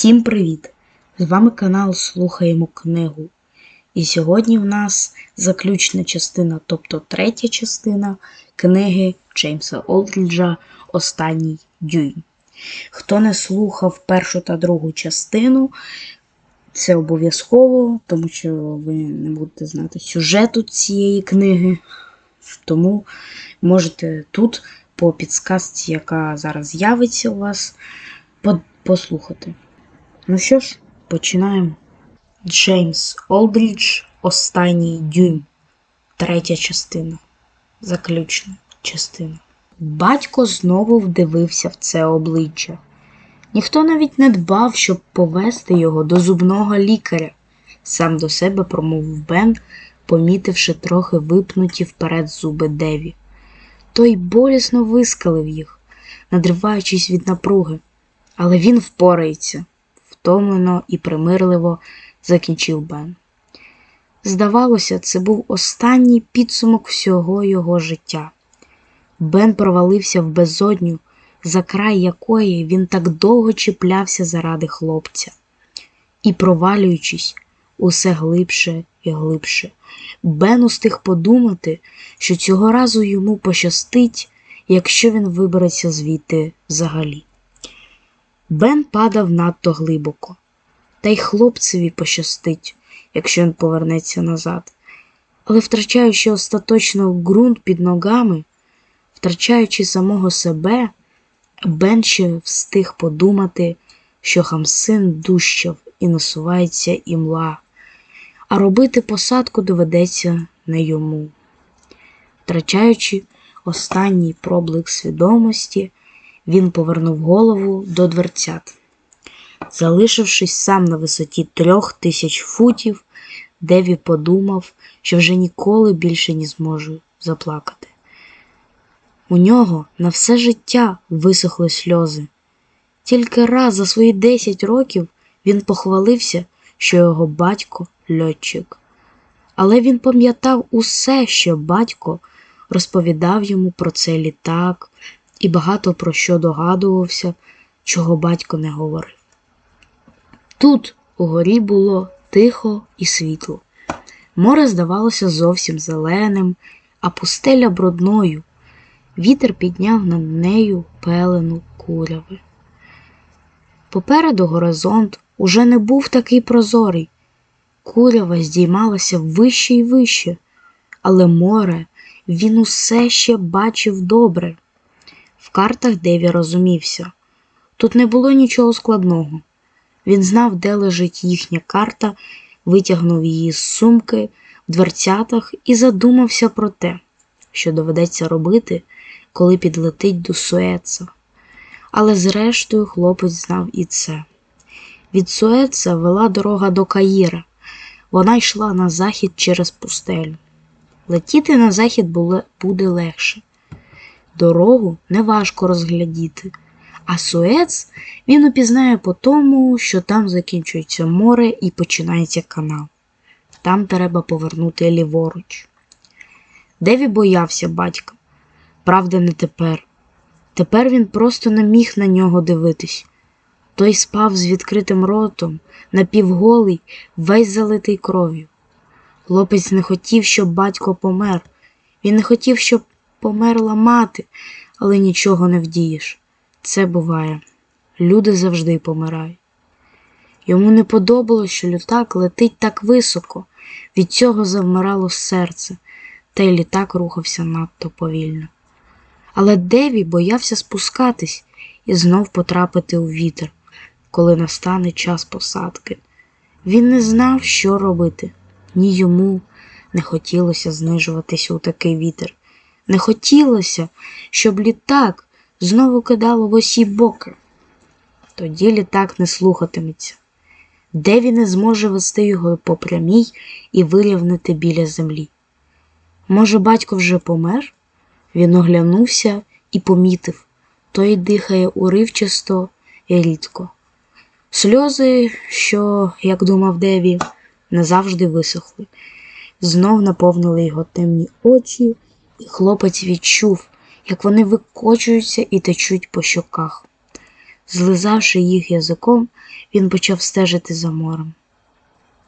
Всім привіт! З вами канал Слухаємо книгу. І сьогодні в нас заключна частина, тобто третя частина книги Джеймса Олдріджа Останній дюйм. Хто не слухав першу та другу частину, це обов'язково, тому що ви не будете знати сюжету цієї книги. Тому можете тут, по підсказці, яка зараз з'явиться у вас, послухати. Ну що ж, починаємо. Джеймс Олдрідж Останній дюйм. Третя частина. Заключна частина. Батько знову вдивився в це обличчя. Ніхто навіть не дбав, щоб повести його до зубного лікаря. Сам до себе промовив Бен, помітивши трохи випнуті вперед зуби Деві. Той болісно вискалив їх, надриваючись від напруги. Але він впорається, втомлено і примирливо закінчив Бен. Здавалося, це був останній підсумок всього його життя. Бен провалився в безодню, за край якої він так довго чіплявся заради хлопця. І, провалюючись усе глибше і глибше, Бен устиг подумати, що цього разу йому пощастить, якщо він вибереться звідти взагалі. Бен падав надто глибоко, та й хлопцеві пощастить, якщо він повернеться назад. Але втрачаючи остаточно ґрунт під ногами, втрачаючи самого себе, Бен ще встиг подумати, що Хамсин дужчав і насувається імла, а робити посадку доведеться не йому. Втрачаючи останній проблиск свідомості, він повернув голову до дверцят. Залишившись сам на висоті трьох тисяч футів, Деві подумав, що вже ніколи більше не зможе заплакати. У нього на все життя висохли сльози. Тільки раз за свої десять років він похвалився, що його батько льотчик. Але він пам'ятав усе, що батько розповідав йому про цей літак, і багато про що догадувався, чого батько не говорив. Тут угорі було тихо і світло. Море здавалося зовсім зеленим, а пустеля брудною. Вітер підняв над нею пелену куряви. Попереду горизонт уже не був такий прозорий. Курява здіймалася вище і вище, але море він усе ще бачив добре. В картах Деві розумівся. Тут не було нічого складного. Він знав, де лежить їхня карта, витягнув її з сумки в дверцятах і задумався про те, що доведеться робити, коли підлетить до Суеца. Але зрештою хлопець знав і це. Від Суеца вела дорога до Каїра. Вона йшла на захід через пустелю. Летіти на захід буде легше. Дорогу неважко розглядіти, а Суец він упізнає по тому, що там закінчується море і починається канал. Там треба повернути ліворуч. Деві боявся батька. Правда, не тепер. Тепер він просто не міг на нього дивитись. Той спав з відкритим ротом, напівголий, весь залитий кров'ю. Хлопець не хотів, щоб батько помер. Він не хотів, щоб померла мати, але нічого не вдієш. Це буває. Люди завжди помирають. Йому не подобалось, що літак летить так високо, від цього завмирало серце, та й літак рухався надто повільно. Але Деві боявся спускатись і знов потрапити у вітер, коли настане час посадки. Він не знав, що робити, ні йому не хотілося знижуватися у такий вітер. Не хотілося, щоб літак знову кидало в усі боки. Тоді літак не слухатиметься. Деві не зможе вести його по прямій і вирівнити біля землі. Може, батько вже помер? Він оглянувся і помітив той дихає уривчасто і рідко. Сльози, що, як думав Деві, не завжди висохли, знов наповнили його темні очі, і хлопець відчув, як вони викочуються і течуть по щоках. Злизавши їх язиком, він почав стежити за морем.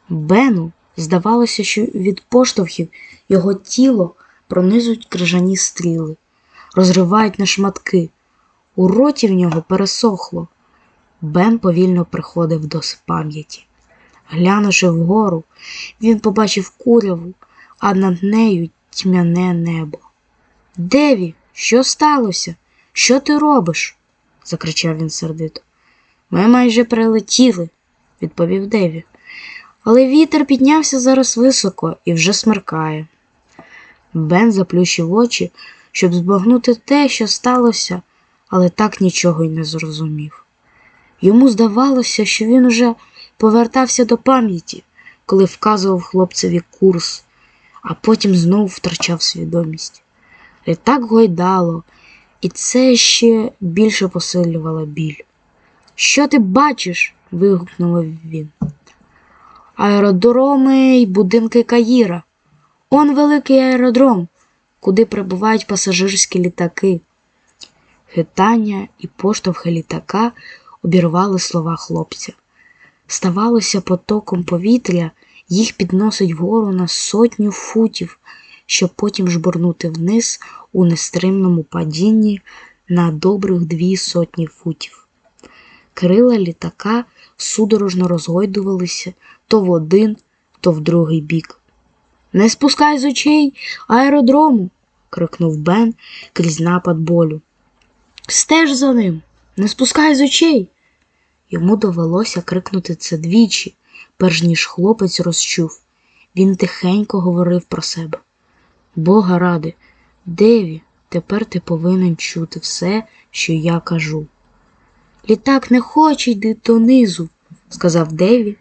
Бену здавалося, що від поштовхів його тіло пронизують крижані стріли, розривають на шматки. У роті в нього пересохло. Бен повільно приходив до пам'яті. Глянувши вгору, він побачив куряву, а над нею тьмяне небо. Деві, що сталося? Що ти робиш? закричав він сердито. Ми майже прилетіли, відповів Деві. Але вітер піднявся зараз високо і вже смеркає. Бен заплющив очі, щоб збагнути те, що сталося, але так нічого й не зрозумів. Йому здавалося, що він уже повертався до пам'яті, коли вказував хлопцеві курс, а потім знову втрачав свідомість. Літак гойдало, і це ще більше посилювало біль. Що ти бачиш? вигукнув він. Аеродроми й будинки Каїра. Он великий аеродром, куди прибувають пасажирські літаки. Хитання і поштовхи літака обірвали слова хлопця. Ставалося потоком повітря, їх підносить вгору на сотню футів, щоб потім жбурнути вниз у нестримному падінні на добрих дві сотні футів. Крила літака судорожно розгойдувалися то в один, то в другий бік. Не спускай з очей аеродрому. крикнув Бен крізь напад болю. Стеж за ним, не спускай з очей. Йому довелося крикнути це двічі, перш ніж хлопець розчув. Він тихенько говорив про себе. Бога ради, Деві, тепер ти повинен чути все, що я кажу. Літак не хоче йти донизу, сказав Деві,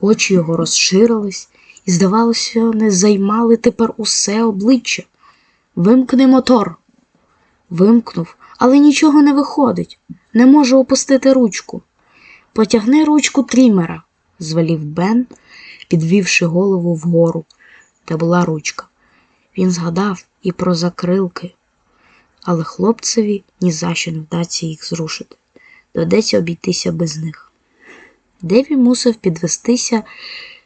очі його розширились і, здавалося, не займали тепер усе обличчя. Вимкни мотор. Вимкнув, але нічого не виходить. Не можу опустити ручку. Потягни ручку трімера, звелів Бен, підвівши голову вгору, де була ручка. Він згадав і про закрилки, але хлопцеві ні за що не вдасться їх зрушити. Доведеться обійтися без них. Деві мусив підвестися,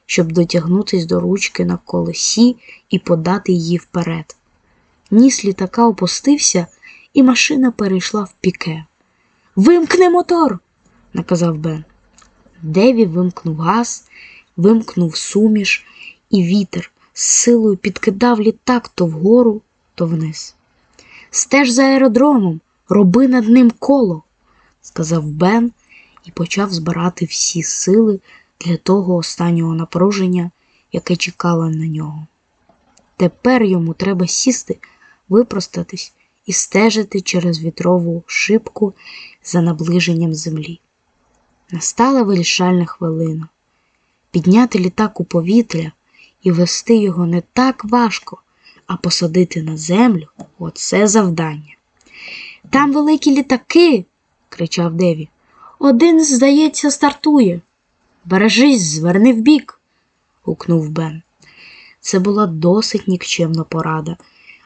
щоб дотягнутися до ручки на колесі і подати її вперед. Ніс літака опустився, і машина перейшла в піке. Вимкни мотор, наказав Бен. Деві вимкнув газ, вимкнув суміш, і вітер з силою підкидав літак то вгору, то вниз. Стеж за аеродромом, роби над ним коло, сказав Бен і почав збирати всі сили для того останнього напруження, яке чекало на нього. Тепер йому треба сісти, випростатись і стежити через вітрову шибку за наближенням землі. Настала вирішальна хвилина. Підняти літак у повітря і вести його не так важко, а посадити на землю оце завдання. Там великі літаки, кричав Деві. Один, здається, стартує. Бережись, зверни вбік, гукнув Бен. Це була досить нікчемна порада,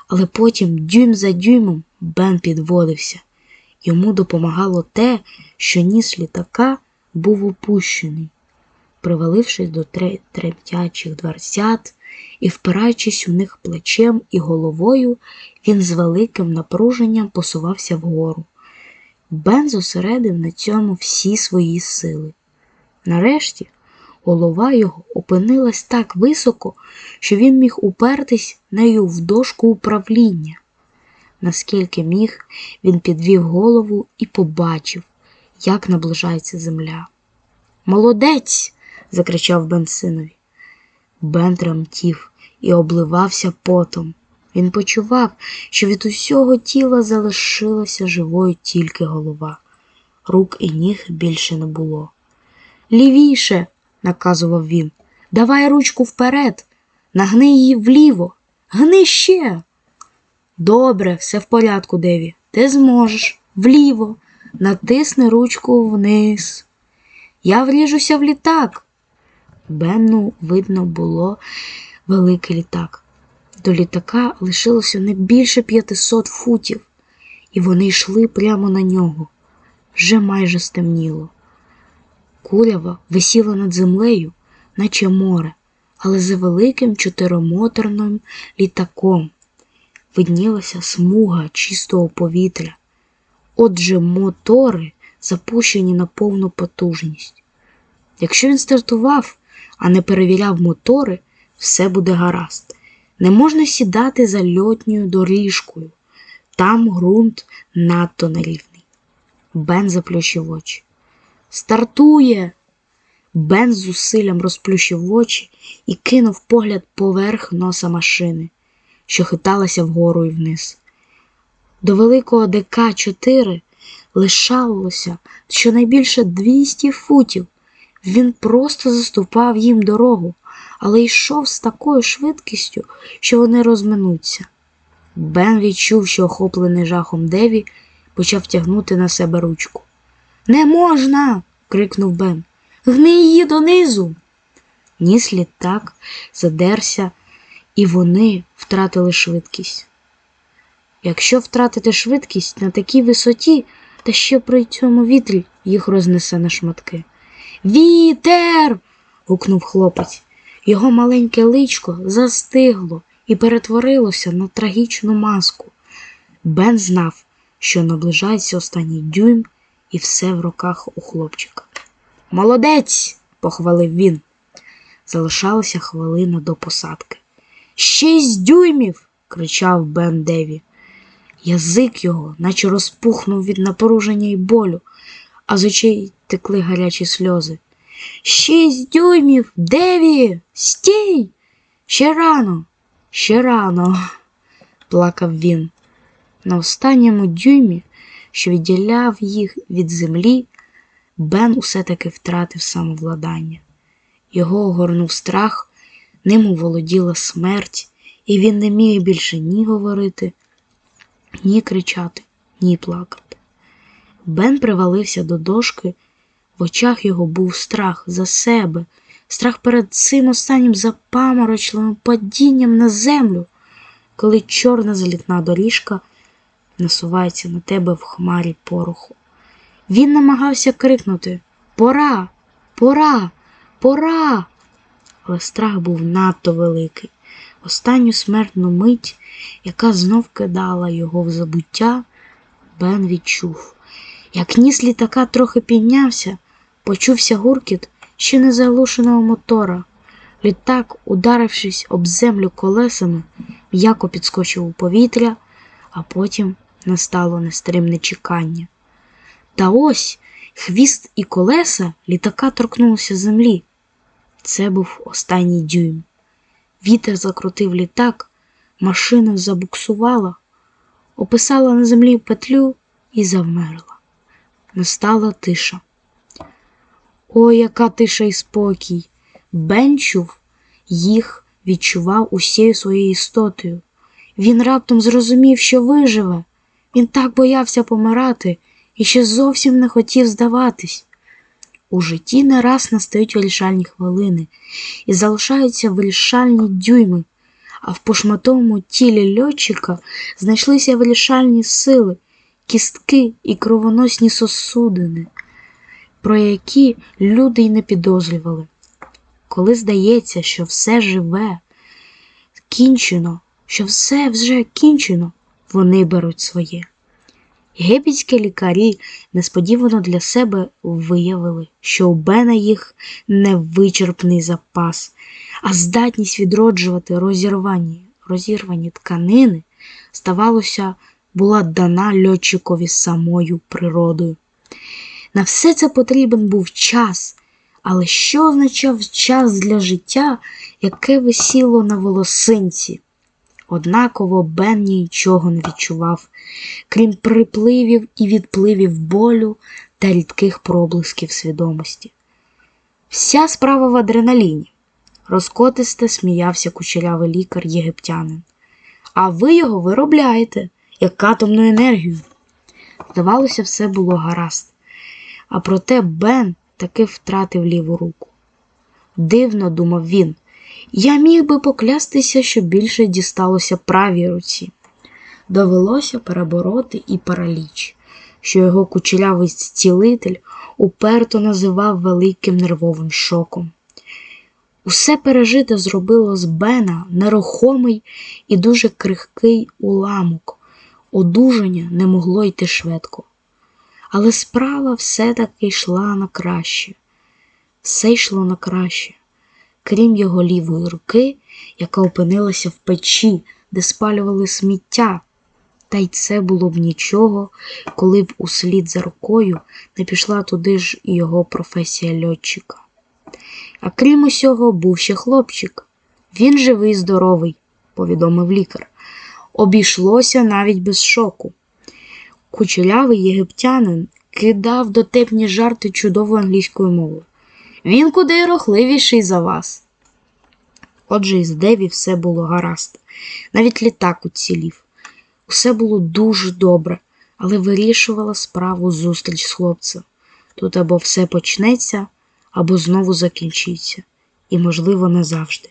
але потім, дюйм за дюймом, Бен підводився. Йому допомагало те, що ніс літака був опущений. Привалившись до тремтячих дверцят і впираючись у них плечем і головою, він з великим напруженням посувався вгору. Бен зосередив на цьому всі свої сили. Нарешті голова його опинилась так високо, що він міг упертись нею в дошку управління. Наскільки міг, він підвів голову і побачив, як наближається земля. Молодець! закричав Бен синові. Бен тремтів і обливався потом. Він почував, що від усього тіла залишилася живою тільки голова. Рук і ніг більше не було. Лівіше, наказував він, давай ручку вперед, нагни її вліво, гни ще. Добре, все в порядку, Деві. Ти зможеш вліво, натисни ручку вниз. Я вріжуся в літак. Бенну видно було великий літак. До літака лишилося не більше 500 футів, і вони йшли прямо на нього. вже майже стемніло. Курява висіла над землею, наче море, але за великим чотиримоторним літаком виднілася смуга чистого повітря. Отже, мотори запущені на повну потужність. Якщо він стартував, а не перевіряв мотори, все буде гаразд. Не можна сідати за льотньою доріжкою. Там ґрунт надто нерівний. Бен заплющив очі. Стартує. Бен з зусиллям розплющив очі і кинув погляд поверх носа машини, що хиталася вгору і вниз. До великого ДК-4 лишалося щонайбільше 200 футів. Він просто заступав їм дорогу, але йшов з такою швидкістю, що вони розминуться. Бен відчув, що охоплений жахом Деві почав тягнути на себе ручку. Не можна. крикнув Бен. Гни її донизу. Ніс літак задерся, і вони втратили швидкість. Якщо втратити швидкість на такій висоті, та ще при цьому вітрі їх рознесе на шматки. Вітер. гукнув хлопець. Його маленьке личко застигло і перетворилося на трагічну маску. Бен знав, що наближається останній дюйм, і все в руках у хлопчика. Молодець, похвалив він. Залишалася хвилина до посадки. Шість дюймів. кричав Бен Деві. Язик його, наче розпухнув від напруження й болю, а з очей текли гарячі сльози. Шість дюймів, Деві, стій! Ще рано, ще рано, плакав він. На останньому дюймі, що відділяв їх від землі, Бен усе таки втратив самовладання. Його огорнув страх, ним оволоділа смерть, і він не міг більше ні говорити, ні кричати, ні плакати. Бен привалився до дошки, в очах його був страх за себе, страх перед цим останнім запаморочливим падінням на землю, коли чорна залітна доріжка насувається на тебе в хмарі пороху. Він намагався крикнути Пора, пора, пора. Але страх був надто великий. Останню смертну мить, яка знов кидала його в забуття, Бен відчув. Як ніс літака трохи піднявся, почувся гуркіт ще не заглушеного мотора. Літак, ударившись об землю колесами, м'яко підскочив у повітря, а потім настало нестримне чекання. Та ось хвіст і колеса літака торкнулися землі. Це був останній дюйм. Вітер закрутив літак, машина забуксувала, описала на землі петлю і завмерла. Настала тиша. Ой, яка тиша і спокій! Бен чув їх відчував усією своєю істотою. Він раптом зрозумів, що виживе. Він так боявся помирати і ще зовсім не хотів здаватись. У житті не раз настають вирішальні хвилини і залишаються вирішальні дюйми, а в пошматовому тілі льотчика знайшлися вирішальні сили, кістки і кровоносні сосудини, про які люди й не підозрювали. Коли здається, що все живе, кінчено, що все вже кінчено, вони беруть своє. Єгипетські лікарі несподівано для себе виявили, що у Бена їх невичерпний запас, а здатність відроджувати розірвані, розірвані тканини, ставалося, була дана льотчикові самою природою. На все це потрібен був час, але що означав час для життя, яке висіло на волосинці? Однаково Бен нічого не відчував, крім припливів і відпливів болю та рідких проблисків свідомості. Вся справа в адреналіні, розкотисте сміявся кучерявий лікар єгиптянин. А ви його виробляєте, як атомну енергію. Здавалося, все було гаразд. А проте Бен таки втратив ліву руку. Дивно, думав він. Я міг би поклястися, що більше дісталося правій руці. Довелося перебороти і параліч, що його кучерявий зцілитель уперто називав великим нервовим шоком. Усе пережите зробило з Бена нерухомий і дуже крихкий уламок. Одужання не могло йти швидко. Але справа все-таки йшла на краще. Все йшло на краще, крім його лівої руки, яка опинилася в печі, де спалювали сміття. Та й це було б нічого, коли б услід за рукою не пішла туди ж його професія льотчика. А крім усього, був ще хлопчик. Він живий здоровий, повідомив лікар. Обійшлося навіть без шоку. Кучерявий єгиптянин кидав дотепні жарти чудовою англійською мовою. Він куди рохливіший за вас. Отже, із Деві все було гаразд. Навіть літак уцілів. Усе було дуже добре, але вирішувала справу зустріч з хлопцем. Тут або все почнеться, або знову закінчиться, і, можливо, назавжди.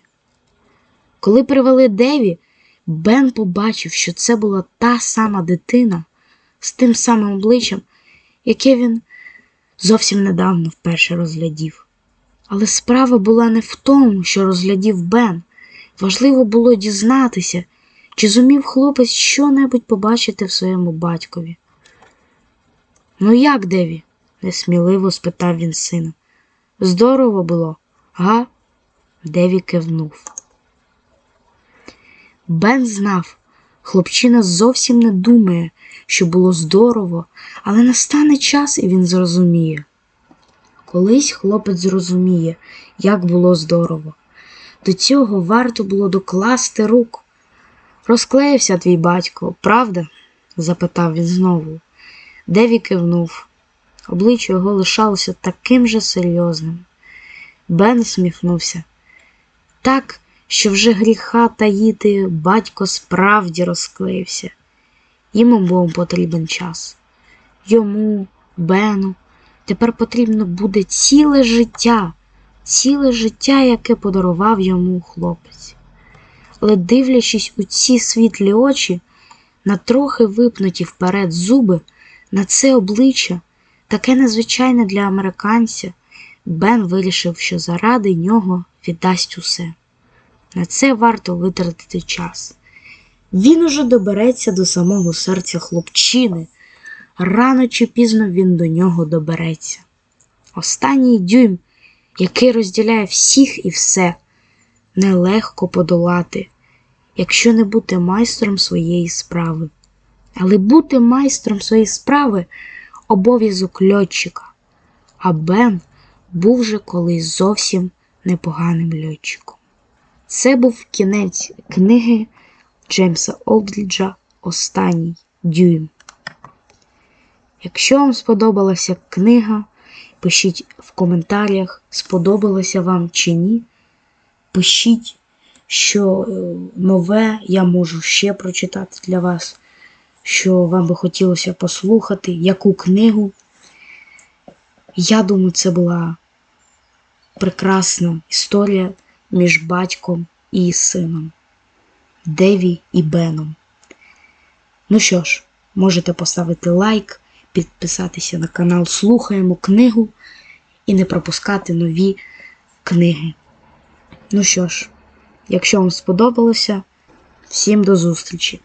Коли привели Деві, Бен побачив, що це була та сама дитина з тим самим обличчям, яке він зовсім недавно вперше розглядів. Але справа була не в тому, що розглядів Бен. Важливо було дізнатися, чи зумів хлопець що-небудь побачити в своєму батькові. Ну, як, Деві? несміливо спитав він сина. Здорово було, га? Деві кивнув. Бен знав, хлопчина зовсім не думає, що було здорово, але настане час і він зрозуміє. Колись хлопець зрозуміє, як було здорово. До цього варто було докласти рук. Розклеївся твій батько, правда? запитав він знову. Деві кивнув. Обличчя його лишалося таким же серйозним. Бен сміхнувся. Так, що вже гріха таїти батько справді розклеївся. Їм обом потрібен час. Йому, Бену, тепер потрібно буде ціле життя, ціле життя, яке подарував йому хлопець. Але дивлячись у ці світлі очі, на трохи випнуті вперед зуби, на це обличчя, таке незвичайне для американця, Бен вирішив, що заради нього віддасть усе. На це варто витратити час. Він уже добереться до самого серця хлопчини. Рано чи пізно він до нього добереться. Останній дюйм, який розділяє всіх і все, нелегко подолати, якщо не бути майстром своєї справи. Але бути майстром своєї справи обов'язок льотчика. А Бен був же колись зовсім непоганим льотчиком. Це був кінець книги Джеймса Олдріджа Останній дюйм. Якщо вам сподобалася книга, пишіть в коментарях, сподобалося вам чи ні. Пишіть, що е, нове я можу ще прочитати для вас, що вам би хотілося послухати, яку книгу. Я думаю, це була прекрасна історія між батьком і сином, Деві і Беном. Ну що ж, можете поставити лайк, підписатися на канал Слухаємо книгу і не пропускати нові книги. Ну що ж, якщо вам сподобалося, всім до зустрічі!